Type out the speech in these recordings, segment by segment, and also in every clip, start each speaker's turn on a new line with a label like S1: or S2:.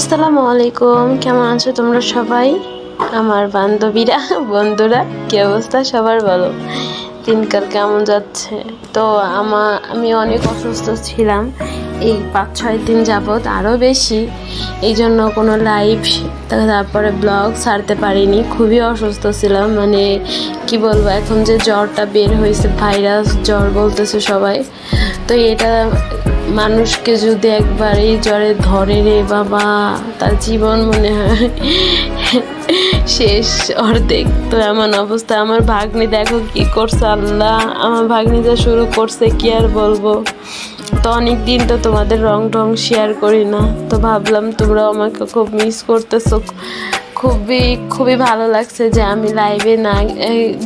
S1: আসসালামু আলাইকুম। কেমন আছো তোমরা সবাই? আমার বান্ধবীরা, বন্ধুরা, কি অবস্থা সবার বলো? দিনকাল কেমন যাচ্ছে? তো আমা, আমি অনেক অসুস্থ ছিলাম। এই পাঁচ ছয় দিন যাবৎ আরও বেশি। এই জন্য কোনো লাইভ তারপরে ব্লগ ছাড়তে পারিনি। খুবই অসুস্থ ছিলাম। মানে কি বলব, এখন যে জ্বরটা বের হয়েছে ভাইরাস জ্বর বলতেছে সবাই। তো এটা মানুষকে যদি একবার এই জ্বরে ধরে রে বাবা, তার জীবন মনে হয় শেষ অর্ধেক। তো এমন অবস্থা। আমার ভাগ্নি দেখো কি করছে, আল্লাহ। আমার ভাগ্নি যা শুরু করছে, কি আর বলব? তো অনেক দিন তো তোমাদের রং টং শেয়ার করি না। তো ভাবলাম তোমরা আমাকে খুব মিস করতেছো। খুবই খুবই ভালো লাগছে যে আমি লাইভে না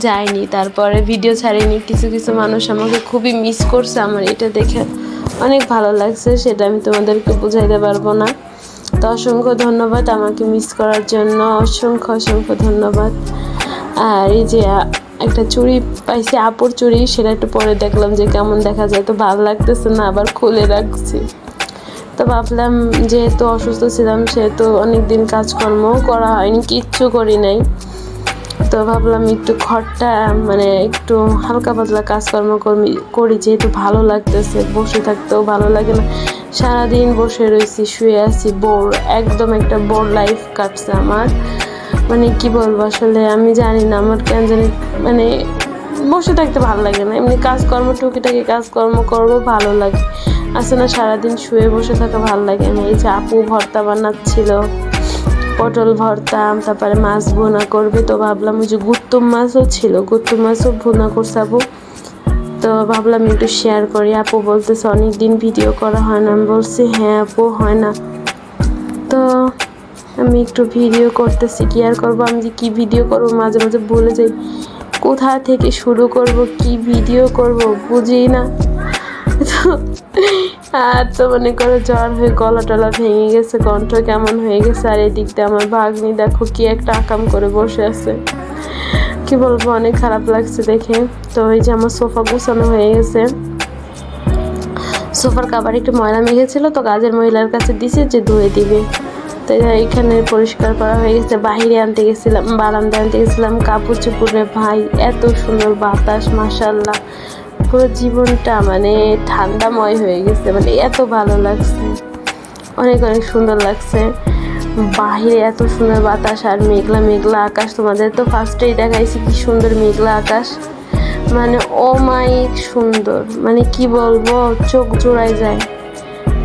S1: যাইনি। তারপরে ভিডিও ছাড়িনি। কিছু কিছু মানুষ আমাকে খুবই মিস করছে আমার এটা দেখে। অনেক ভালো লাগছে, সেটা আমি তোমাদেরকে বুঝাইতে পারব না। তো অসংখ্য ধন্যবাদ আমাকে মিস করার জন্য, অসংখ্য অসংখ্য ধন্যবাদ। আর এই যে একটা চুড়ি পাইছি, আপুর চুড়ি, সেটা একটু পরে দেখলাম যে কেমন দেখা যায়। তো ভালো লাগতেছে না, আবার খুলে রাখছি। তো ভাবলাম যেহেতু অসুস্থ ছিলাম, সেহেতু অনেক দিন কাজকর্মও করা হয়নি, কিচ্ছু করি নাই। তো ভাবলাম একটু ঘরটা মানে একটু হালকা পাতলা কাজকর্ম করি- যেহেতু ভালো লাগতেছে। বসে থাকতেও ভালো লাগে না। সারাদিন বসে রয়েছি, শুয়ে আছি। বোর একদম একটা বোর লাইফ কাটছে আমার। মানে কি বলব আসলে, আমি জানি না আমার কেন জানি মানে বসে থাকতে ভালো লাগে না। এমনি কাজকর্ম, টুকিটাকি কাজকর্ম করব, ভালো লাগে। আসলে সারাদিন শুয়ে বসে থাকা ভালো লাগে না? এই যে আপু ভর্তা বানাচ্ছিল। পটল ভর্তা তারপরে মাছ ভুনা করবে তো ভাবলাম যে গুত্তুম মাছও ছিল, গুত্তুম মাছও ভুনা আপু তো ভাবলাম একটু শেয়ার করি। আপু বলতেছে অনেক দিন ভিডিও করা হয় না। আমি বলছি হ্যাঁ আপু, হয় না। তো আমি একটু ভিডিও করতেছি, কি আর করব? আমি যে কী ভিডিও করব? মাঝে মাঝে বলে যাই, কোথা থেকে শুরু করব? কি ভিডিও করব? বুঝি না। আর তো মনে করো জ্বর হয়ে গলা টলা ভেঙে গেছে, কণ্ঠ কেমন হয়ে গেছে, আর এদিক দিয়ে আমার ভাগ্নি দেখো কি একটা আকাম করে বসে আছে। কি বলব, অনেক খারাপ লাগছে দেখে। তো এই যে আমার সোফা গুছানো হয়ে গেছে। সোফার কাবার একটু ময়লা মেখেছিল তো কাজের মহিলার কাছে দিছে যে ধুয়ে দিবে। তো এখানে পরিষ্কার করা হয়ে গেছে, বাইরে আনতে গেছিলাম, বারান্দায় আনতে গেছিলাম, কাপড় চোপড়ে ভাই, এত সুন্দর বাতাস মাসাল্লাহ পুরো জীবনটা মানে ঠান্ডাময় হয়ে গেছে মানে এত ভালো লাগছে। অনেক অনেক সুন্দর লাগছে। বাহিরে এত সুন্দর বাতাস আর মেঘলা মেঘলা আকাশ তোমাদের তো ফার্স্টেই দেখাইছি কি সুন্দর মেঘলা আকাশ। মানে অমায়িক সুন্দর। মানে কি বলব, চোখ জোড়ায় যায়।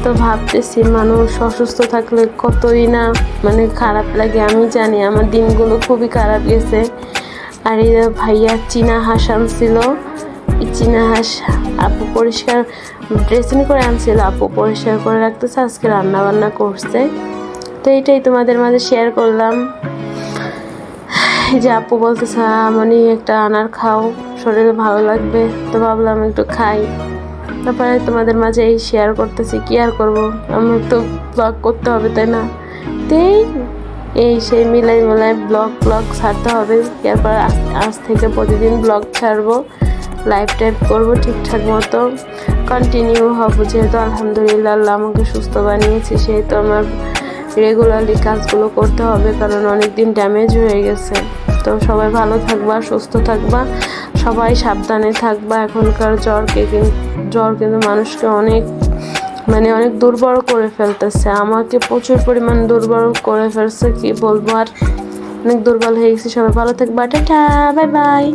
S1: তো ভাবতেছি মানুষ অসুস্থ থাকলে কতই না মানে খারাপ লাগে, আমি জানি, আমার দিনগুলো খুবই খারাপ গেছে। আর এই ভাইয়া চীনা হাসান এই চীনা হাঁস। আপু পরিষ্কার ড্রেসিং করে আনছিল, আপু পরিষ্কার করে রাখতেছে, আজকে রান্না বান্না করছে। তো এইটাই তোমাদের মাঝে শেয়ার করলাম। যে আপু বলতেছে, আমনি একটা আনার খাও, শরীরে ভালো লাগবে। তো ভাবলাম একটু খাই। তারপরে তোমাদের মাঝে এই শেয়ার করতেছি, কি আর করব? আমার তো ব্লগ করতে হবে, তাই না? তাই এই সেই মিলাই মিলাই ব্লগ ব্লগ ছাড়তে হবে। এরপর আজ- আজ থেকে প্রতিদিন ব্লগ ছাড়বো। লাইভ টাইপ করব ঠিকঠাক মতো। কন্টিনিউ হব যেহেতু আলহামদুলিল্লাহ আল্লাহ আমাকে সুস্থ বানিয়েছে, সেহেতু আমার রেগুলারলি কাজগুলো করতে হবে কারণ অনেক দিন ড্যামেজ হয়ে গেছে। তো সবাই ভালো থাকবা, সুস্থ থাকবা, সবাই সাবধানে থাকবা। এখনকার জ্বরকে জ্বর কিন্তু মানুষকে অনেক মানে অনেক দুর্বল করে ফেলতেছে। আমাকে প্রচুর পরিমাণ দুর্বল করে ফেলছে, কি বলব আর? অনেক দুর্বল হয়ে গেছি, সবাই ভালো থাকবা। Tata bye bye